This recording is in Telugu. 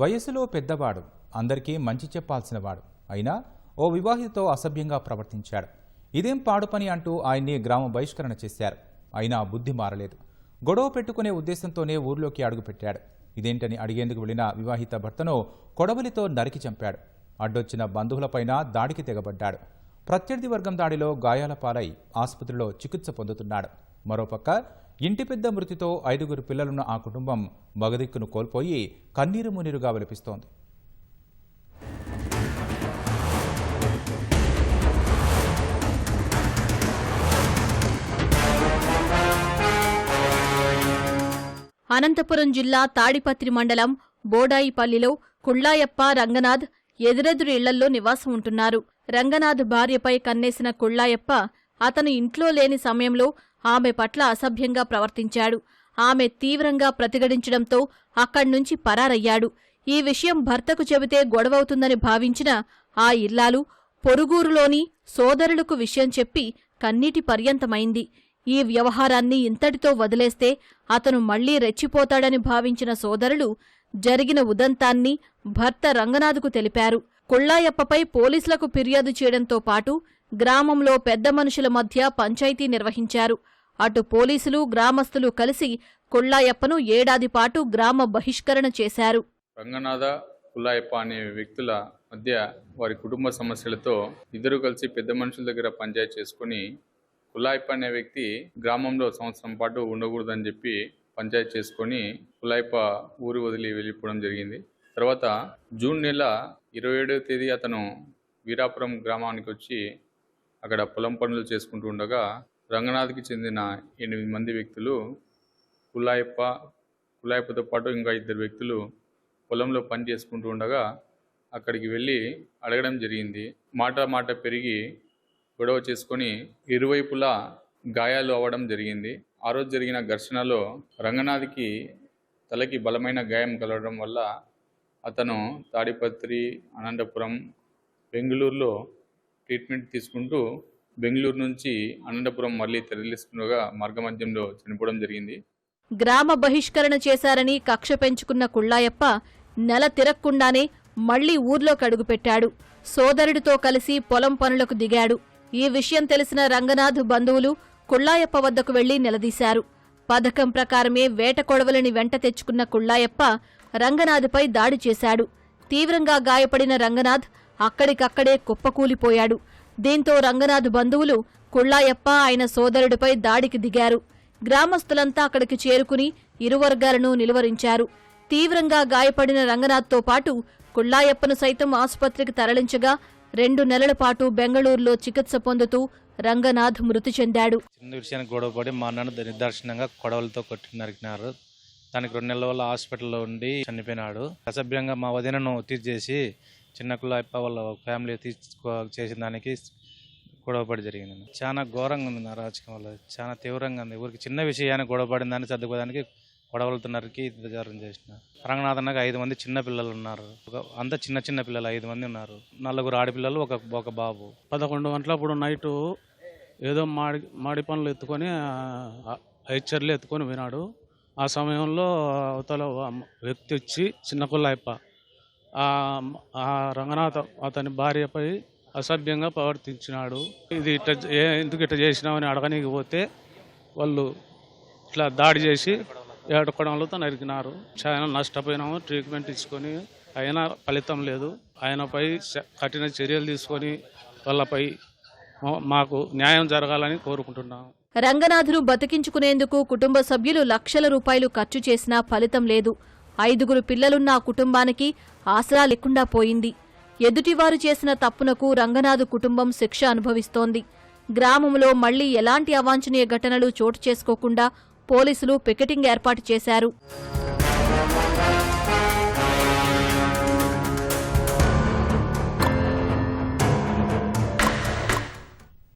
వయసులో పెద్దవాడు అందరికీ మంచి చెప్పాల్సినవాడు. అయినా ఓ వివాహితతో అసభ్యంగా ప్రవర్తించాడు. ఇదేం పాడు పని అంటూ ఆయన్ని గ్రామ బహిష్కరణ చేశారు. అయినా బుద్ధి మారలేదు. గొడవ పెట్టుకునే ఉద్దేశంతోనే ఊర్లోకి అడుగుపెట్టాడు ఇదేంటని అడిగేందుకు వెళ్ళిన వివాహిత భర్తను కొడవలితో నరికి చంపాడు. అడ్డొచ్చిన బంధువులపైన దాడికి తెగబడ్డాడు. ప్రత్యర్థి వర్గం దాడిలో గాయాల పాలై ఆసుపత్రిలో చికిత్స పొందుతున్నాడు. మరోపక్క ఇంటి పెద్ద మృతితో ఐదుగురు పిల్లలున్న ఆ కుటుంబం మగదిక్కును కోల్పోయి కన్నీరు మునీరుగా విలపిస్తోంది. అనంతపురం జిల్లా తాడిపత్రి మండలం బోడాయిపల్లిలో కుళ్ళాయప్ప రంగనాథ్ ఎదురెదురు ఇళ్ళల్లో నివాసం ఉంటున్నారు. రంగనాథ్ భార్యపై కన్నేసిన కుళ్ళాయప్ప అతను ఇంట్లో లేని సమయంలో ఆమె పట్ల అసభ్యంగా ప్రవర్తించాడు. ఆమె తీవ్రంగా ప్రతిఘటించడంతో అక్కడ్నుంచి పరారయ్యాడు. ఈ విషయం భర్తకు చెబితే గొడవవుతుందని భావించిన ఆ ఇల్లాలు పొరుగురులోని సోదరులకు విషయం చెప్పి కన్నీటి పర్యంతమైంది. ఈ వ్యవహారాన్ని ఇంతటితో వదిలేస్తే అతను మళ్ళీ రెచ్చిపోతాడని భావించిన సోదరులు జరిగిన ఉదంతాన్ని భర్త రంగనాథ్కు తెలిపారు. కుళ్ళాయప్పపై పోలీసులకు ఫిర్యాదు చేయడంతో పాటు గ్రామంలో పెద్ద మనుషుల మధ్య పంచాయతీ నిర్వహించారు. అటు పోలీసులు గ్రామస్తులు కలిసి కుళ్ళాయప్పను ఏడాది పాటు గ్రామ బహిష్కరణ చేశారు. రంగనాథ కుల్లాయప్ప అనే వ్యక్తుల మధ్య వారి కుటుంబ సమస్యలతో ఇద్దరు కలిసి పెద్ద మనుషుల దగ్గర పంచాయతీ చేసుకుని కుల్లాయప్ప అనే వ్యక్తి గ్రామంలో సంవత్సరం పాటు ఉండకూడదని చెప్పి పంచాయతీ చేసుకొని కులాయప్ప ఊరు వదిలి వెళ్ళిపోవడం జరిగింది. తర్వాత జూన్ నెల ఇరవై ఏడవ తేదీ అతను వీరాపురం గ్రామానికి వచ్చి అక్కడ పొలం పనులు చేసుకుంటూ ఉండగా రంగనాథ్కి చెందిన ఎనిమిది మంది వ్యక్తులు కులాయప్ప కులాయప్పతో పాటు ఇంకా ఇద్దరు వ్యక్తులు పొలంలో పని చేసుకుంటూ ఉండగా అక్కడికి వెళ్ళి అడగడం జరిగింది. మాట మాట పెరిగి గొడవ చేసుకొని ఇరువైపులా గాయాలు అవ్వడం జరిగింది. ఆ రోజు జరిగిన ఘర్షణలో రంగనాథ్కి తలకి బలమైన గాయం కలగడం వల్ల అతను తాడిపత్రి అనంతపురం బెంగళూరులో ట్రీట్మెంట్ తీసుకుంటూ బెంగళూరు నుంచి అనంతపురం మళ్ళీ తరలిస్తుండగా మార్గమధ్యంలో చనిపోవడం జరిగింది. గ్రామ బహిష్కరణ చేశారని కక్ష పెంచుకున్న కుళ్ళాయప్ప నెల తిరక్కుండానే మళ్ళీ ఊర్లోకి అడుగుపెట్టాడు సోదరుడితో కలిసి పొలం పనులకు దిగాడు. ఈ విషయం తెలిసిన రంగనాథ్ బంధువులు కుళ్ళాయప్ప వద్దకు వెళ్ళి నిలదీశారు. పథకం ప్రకారమే వేట కొడవలిని వెంట తెచ్చుకున్న కుళ్ళాయప్ప రంగనాథ్పై దాడి చేశాడు. తీవ్రంగా గాయపడిన రంగనాథ్ అక్కడికక్కడే కుప్పకూలిపోయాడు. దీంతో రంగనాథ్ బంధువులు కుళ్ళాయప్ప ఆయన సోదరుడిపై దాడికి దిగారు. గ్రామస్తులంతా అక్కడికి చేరుకుని ఇరువర్గాలను నిలువరించారు. తీవ్రంగా గాయపడిన రంగనాథ్తో పాటు కుళ్ళాయప్పను సైతం ఆసుపత్రికి తరలించగా రెండు నెలల పాటు బెంగళూరులో చికిత్స పొందుతూ రంగనాథ్ మృతి చెందాడు. చిన్న విషయానికి గొడవపడి మా నాన్న నిర్దర్శనంగా కొడవలతో కొట్టి నరికినారు. దానికి రెండు నెలల వల్ల హాస్పిటల్లో ఉండి చనిపోయినాడు అసభ్యంగా మా వదినను తీర్చేసి చిన్న కుళ్ళప్ప వాళ్ళ ఫ్యామిలీ తీసుకో చేసిన దానికి గొడవపడి జరిగింది చాలా ఘోరంగా ఉంది అరాచకం రాజకీయం వల్ల చాలా తీవ్రంగా ఉంది ఊరికి చిన్న విషయాన్ని గొడవపడిన దాన్ని సర్దుకోవడానికి గొడవలతో నరికి విచారం చేసిన రంగనాథన్నకు ఐదు మంది చిన్న పిల్లలు ఉన్నారు ఒక- అంతా చిన్న చిన్న పిల్లలు ఐదు మంది ఉన్నారు నలుగురు ఆడపిల్లలు ఒక ఒక బాబు పదకొండు గంటలప్పుడు నైటు ఏదో మాడి మాడి పనులు ఎత్తుకొని హెచ్చర్లు ఎత్తుకొని వినాడు ఆ సమయంలో అవతల వ్యక్తి వచ్చి చిన్న కుల్లాయప్ప. ఆ రంగనాథ అతని భార్యపై అసభ్యంగా ప్రవర్తించినాడు. ఇది ఇట్ట ఏ ఎందుకు ఇట్ట చేసినామని అడగనీకి పోతే వాళ్ళు ఇట్లా దాడి చేసి ఏడుకోవడంలో నరికినారు చాలా నష్టపోయినాము ట్రీట్మెంట్ ఇచ్చుకొని అయినా ఫలితం లేదు. ఆయనపై చ- కఠిన చర్యలు తీసుకొని వాళ్ళపై మాకు న్యాయం జరగాలని కోరుకుంటున్నాము. రంగనాథును బతికించుకునేందుకు కుటుంబ సభ్యులు లక్షల రూపాయలు ఖర్చు చేసినా ఫలితం లేదు. ఐదుగురు పిల్లలున్న ఆ కుటుంబానికి ఆసరా లేకుండా పోయింది. ఎదుటివారు చేసిన తప్పునకు రంగనాథు కుటుంబం శిక్ష అనుభవిస్తోంది. గ్రామంలో మళ్ళీ ఎలాంటి అవాంఛనీయ ఘటనలు చోటు చేసుకోకుండా పోలీసులు పికెటింగ్ ఏర్పాటు చేశారు.